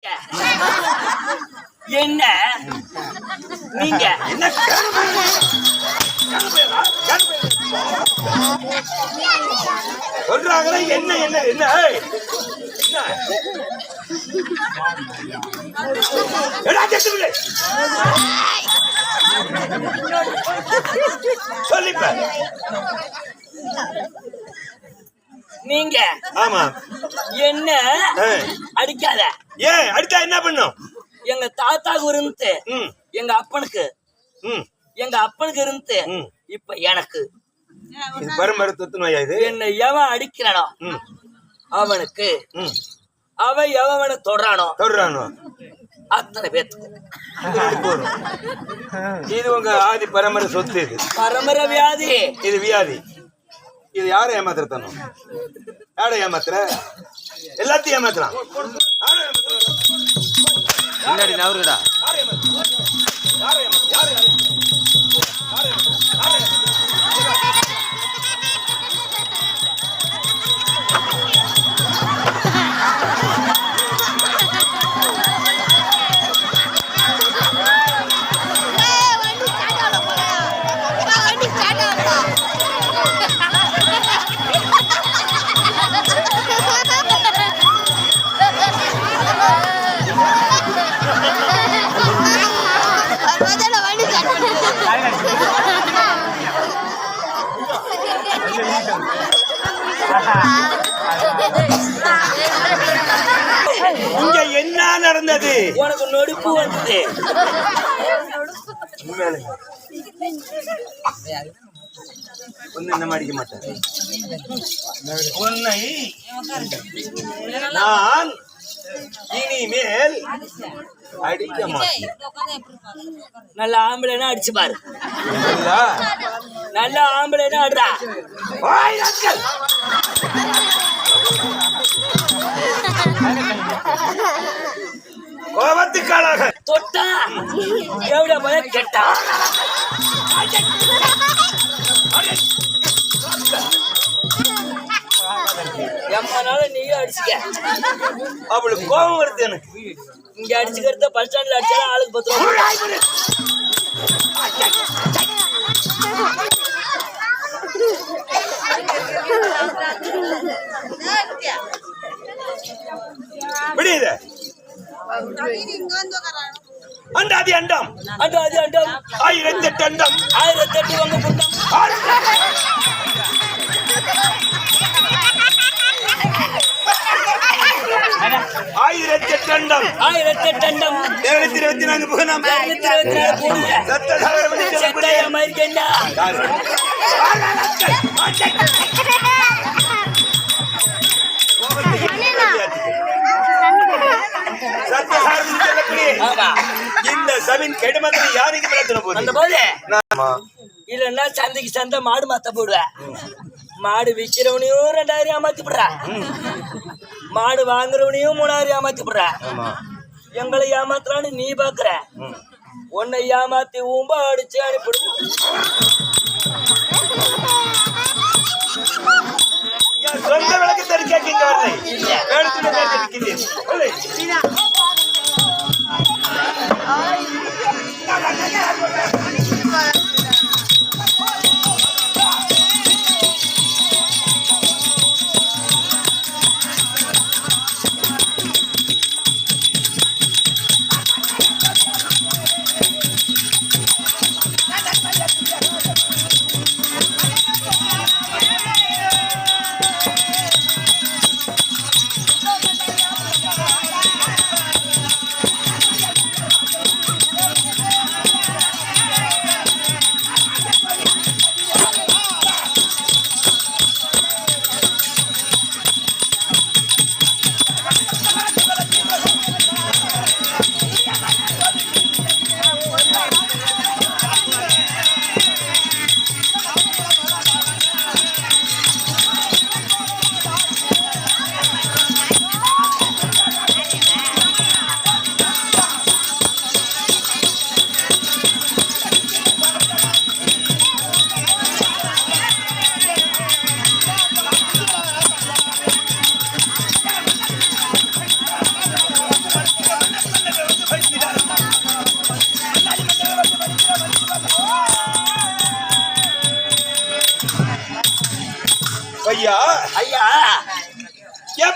என்ன? நீங்க. என்ன. சொல்றாங்களே என்ன என்ன என்ன. சொல்லிப்ப. நீங்க. ஆமா. என்ன? அடிக்காத. ஏன் அடுத்தா என்ன பண்ணும்? எங்க தாத்தாக்கு இருந்து ம். எங்க அப்பனுக்கு. ம். எங்க அப்பனுக்கு இருந்து ம். இப்ப எனக்கு. இது பரம்பரை தொத்து நோயா இது? என்னை எவன் அடிக்கிறானோ அவனுக்கு ம். அவன் எவனை தொடுறானோ தொடுறானோ? அத்தனை பேத்துக்கு. இது உங்க ஆதி பரம்பரை சொத்து இது. பரம்பரை வியாதி. இது வியாதி. இது யாரை ஏமாத்துறதனும் யாரை ஏமாத்துற? எல்லாத்தையும் ஏமாத்தலாம் யாரை ஏமாத்துற? முன்னாடி நவருடா இங்க என்ன நடந்தது? உனக்கு நொடிப்பு வந்தது. என்ன அடிக்க மாட்டேன் உன்னை நான் இனிமேல் அடிக்க மாட்டேன். நல்ல ஆம்பளைனா அடிச்சு பாரு? நல்ல? ஆம்பளைனா அடுறா தொட்டா எவ்வளோ போல? கெட்டா எம்மனால நீயும் அடிச்சுக்க. அவளுக்கு கோபம் வருது எனக்கு. இங்க அடிச்சுக்கிறத பஸ் ஸ்டாண்ட்ல அடிச்சாலும் ஆளுக்கு பத்து ரூபா அண்டாதி அண்டம். அண்டு அது அண்டு ஆயிரத்தி எட்டு அண்டம். ஆயிரத்தி எட்டு வங்க புண்டம் ஆயிரத்தி எட்டு அண்டம். ஆயிரத்தி எட்டு அண்டம் இருநூத்தி இருபத்தி நான்கு புகனம் இருநூத்தி இருபத்தி நாலு பூண்டு சத்த சாகரமணி சொல்லக்கூடிய செட்டைய மறிக்கண்டா யாரு? சத்த ஆமா இந்த சபின் கெடுமதி யாருக்கு பிரச்சனை அந்த போகுது போது. இல்லைன்னா சந்தைக்கு சந்தை மாடு மாத்த போடுவேன் மாடு விற்கிறவனையும் ரெண்டாயிரம் ஏமாத்தி போடுற. மாடு வாங்குறவனையும் மூணாயிரம் ஏமாத்தி போடுற. ஆமா. எங்களை ஏமாத்துறான்னு நீ பாக்குற. உன்னை ஏமாத்தி ஊம்ப அடிச்சு அனுப்பிடு. சொந்த விளக்கு தெரிஞ்சா வரலை இல்ல. I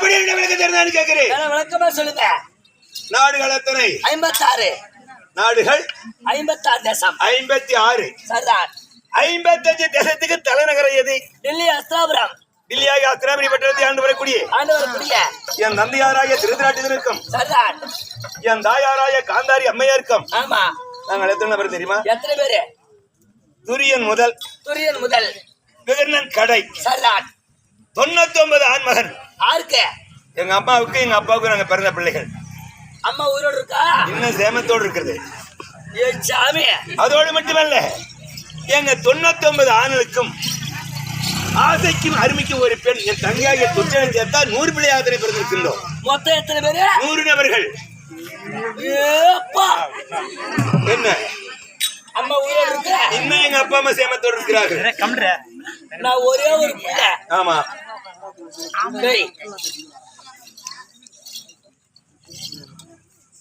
எப்படி இந்த விளக்க தெரிந்தான்னு கேட்கிறேன்? விளக்கமா சொல்லுங்க. நாடுகள் எத்தனை? ஐம்பத்தாறு. நாடுகள்? ஐம்பத்தாறு தேசம். ஐம்பத்தி ஆறு. சரிதான் ஐம்பத்தஞ்சு தேசத்துக்கு தலைநகரம் எது? டெல்லி அஸ்தாபுரம். டில்லியாக அத்திராமணி பட்டணத்தை ஆண்டு வரக்கூடிய ஆண்டு வரக்கூடிய என் நந்தியாராய திருநாட்டினருக்கும் சரிதான் என் தாயாராய காந்தாரி அம்மையாருக்கும். ஆமா. நாங்கள் எத்தனை நபர் தெரியுமா? எத்தனை பேரு? துரியன் முதல். துரியன் முதல். விகர்ணன் கடை. சரிதான் தொண்ணூத்தி ஒன்பது ஆண்மகன். ஆருக்கு எங்க அம்மாவுக்கு எங்க அப்பாவுக்கும் நாங்க பிறந்த பிள்ளைகள். அம்மா உயிரோடு இருக்கா? இன்னும் சேமத்தோடு இருக்குது. ஏ சாமி. அதோடு மட்டுமல்ல எங்க தொண்ணூத்தி ஒன்பது ஆண்களுக்கும் ஆசைக்கும் அருமைக்கும் ஒரு பெண் என் தங்கையாக துச்சனை சேர்த்தா நூறு பிள்ளையாதனை பிறந்திருக்கின்றோம் மொத்தம் எத்தனை பேரு? நூறு நபர்கள். ஏப்பா. என்ன? அம்மா உயிரோடு இருக்க? இன்னும் எங்க அப்பா அம்மா சேமத்தோடு இருக்கிறார்கள். நான் ஒரே ஒரு பிள்ளை. ஆமா.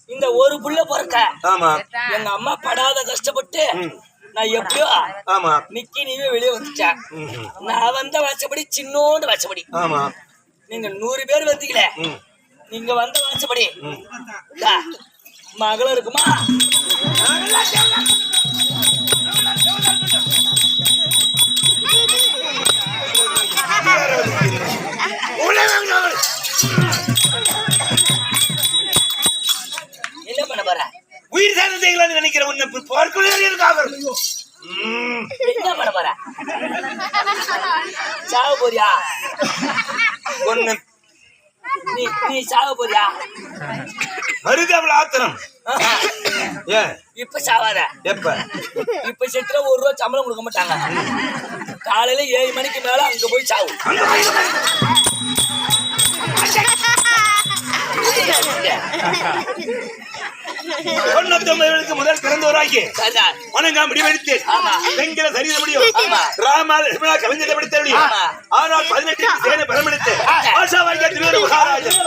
இந்த ஒரு புள்ள பிறக்க. ஆமா. எங்க அம்மா படாத கஷ்டப்பட்டு. நான் எப்படியோ ஆமா. நிக்கி நீவே வெளியே வந்துட்டேன். நான் வந்த வாச்சபடி சின்னோண்டு வாச்சபடி ஆமா. நீங்க நூறு பேர் வந்தீங்களே. நீங்க வந்த வாச்சபடி மகளும் இருக்குமா? சாக போறியா ஒன்னு நீ நீ சாக போறியா மருதவள் ஆத்திரம். ஏன் இப்ப சாவாத. எப்ப? இப்ப செத்துல ஒரு ரூபா சம்பளம் கொடுக்க மாட்டாங்க. காலையில ஏழு மணிக்கு மேல அங்க போய் சாவு. தொண்ணூத்தி முதல் பிறந்தவராகி வணங்காம் முடிவெடுத்து. பெண்களை சரித முடியும். ராமா லட்சுமணா கலைஞரை படித்த முடியும். ஆனால் பதினெட்டு சேனை பலமெடுத்து ஆஷா வாங்கிய திருவேறு மகாராஜன்.